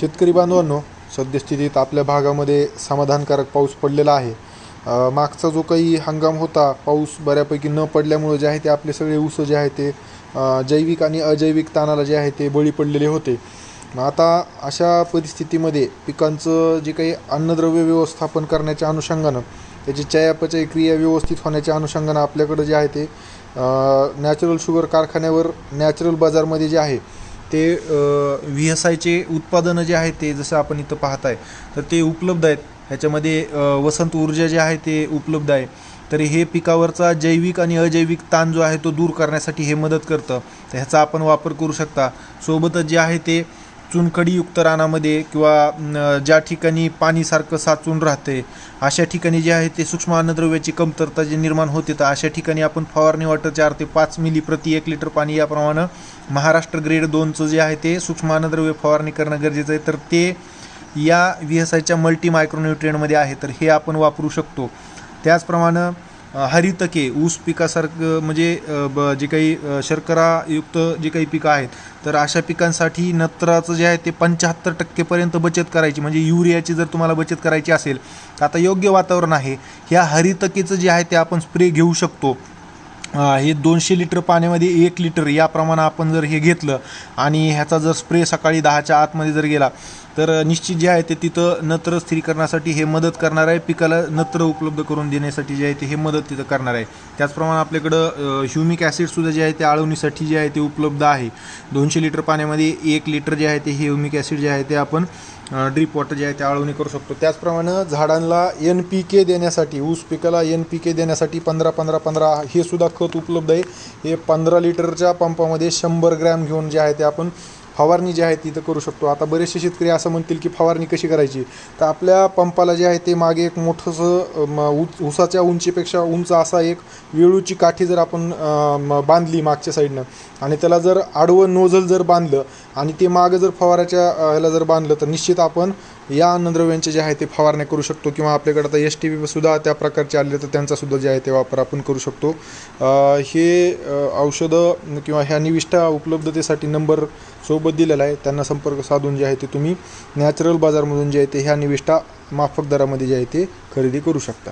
शेतकरी बांधवांनो सद्यस्थितीत आपल्या भागामध्ये समाधानकारक पाऊस पडलेला आहे. मागचा जो काही हंगाम होता पाऊस बऱ्यापैकी न पडल्यामुळं जे आहे ते आपले सगळे ऊस जे आहे ते जैविक आणि अजैविक ताणाला जे आहे ते बळी पडलेले होते. मग आता अशा परिस्थितीमध्ये पिकांचं जे काही अन्नद्रव्य व्यवस्थापन करण्याच्या अनुषंगानं त्याची चयापचय क्रिया व्यवस्थित होण्याच्या अनुषंगानं आपल्याकडं जे आहे ते नॅचरल शुगर कारखान्यावर नॅचरल बाजारमध्ये जे आहे ते व्ही एस आयचे उत्पादनं जे आहे ते जसं आपण इथं पाहत आहे तर ते उपलब्ध आहेत. ह्याच्यामध्ये वसंत ऊर्जा जे आहे ते उपलब्ध आहे. तरी हे पिकावरचा जैविक आणि अजैविक ताण जो आहे तो दूर करण्यासाठी हे मदत करतं. तर ह्याचा आपण वापर करू शकता. सोबतच जे आहे ते चुनखडीयुक्त रानामध्ये किंवा ज्या ठिकाणी पाणीसारखं साचून राहते अशा ठिकाणी जे आहे ते सूक्ष्म अन्नद्रव्याची कमतरता जे निर्माण होते तर अशा ठिकाणी आपण फवारणी वॉटर चार ते पाच मिली प्रति एक लिटर पाणी याप्रमाणे महाराष्ट्र ग्रेड दोनचं जे आहे ते सूक्ष्म अन्नद्रव्य फवारणी करणं गरजेचं आहे. तर ते या व्ही एस आयच्या मल्टी मायक्रोन्युट्रियनमध्ये आहे तर हे आपण वापरू शकतो. त्याचप्रमाणे हरितके ऊस पिकासारखं म्हणजे ब जे काही शर्करायुक्त जे काही पिकं आहेत तर अशा पिकांसाठी नत्राचं जे आहे ते पंच्याहत्तर टक्केपर्यंत बचत करायची म्हणजे युरियाची जर तुम्हाला बचत करायची असेल तर आता योग्य वातावरण आहे. ह्या हरितकेचं जे आहे ते आपण स्प्रे घेऊ शकतो. हे दोनशे लिटर पाण्यामध्ये एक लिटर याप्रमाणे आपण जर हे घेतलं आणि ह्याचा जर स्प्रे सकाळी दहाच्या आतमध्ये जर गेला तर निश्चित जे आहे ते तिथं नत्र स्थिरीकरणासाठी हे मदत करणार आहे. पिकाला नत्र उपलब्ध करून देण्यासाठी जे आहे ते हे मदत तिथं करणार आहे. त्याचप्रमाणे आपल्याकडं ह्युमिक ॲसिडसुद्धा जे आहे ते आळवणीसाठी जे आहे ते उपलब्ध आहे. दोनशे लिटर पाण्यामध्ये एक लिटर जे आहे ते हे ह्युमिक ॲसिड जे आहे ते आपण ड्रीप वॉटर जे आहे ते आळवणी करू शकतो. त्याचप्रमाणे झाडांना एन पी के देण्यासाठी ऊस पिकाला एन पी के देण्यासाठी पंधरा पंधरा पंधरा हे सुद्धा खत उपलब्ध आहे. हे पंधरा लिटरच्या पंपामध्ये शंभर ग्रॅम घेऊन जे आहे ते आपण फवारणी जी आहे ती तर करू शकतो. आता बरेचसे शेतकरी असं म्हणतील की फवारणी कशी करायची? तर आपल्या पंपाला जे आहे ते मागे एक मोठंसं म, ऊसाच्या उंचीपेक्षा उंच असा एक वेळूची काठी जर आपण म, बांधली मागच्या साईडनं आणि त्याला जर आडवं नोझल जर बांधलं आणि ते मागं जर फवाराच्या ह्याला जर बांधलं तर निश्चित आपण या अन्नद्रव्यांचे जे आहे ते फवारण्या करू शकतो किंवा आपल्याकडे आता एस टी बी सुद्धा त्या प्रकारचे आले तर त्यांचासुद्धा जे आहे ते वापर आपण करू शकतो. हे औषधं किंवा ह्या निविष्ठा उपलब्धतेसाठी नंबर सोबत दिलेला आहे. त्यांना संपर्क साधून जे आहे ते तुम्ही नॅचरल बाजारमधून जे आहे ते ह्या निविष्ठा माफक दरामध्ये जे आहे ते खरेदी करू शकता.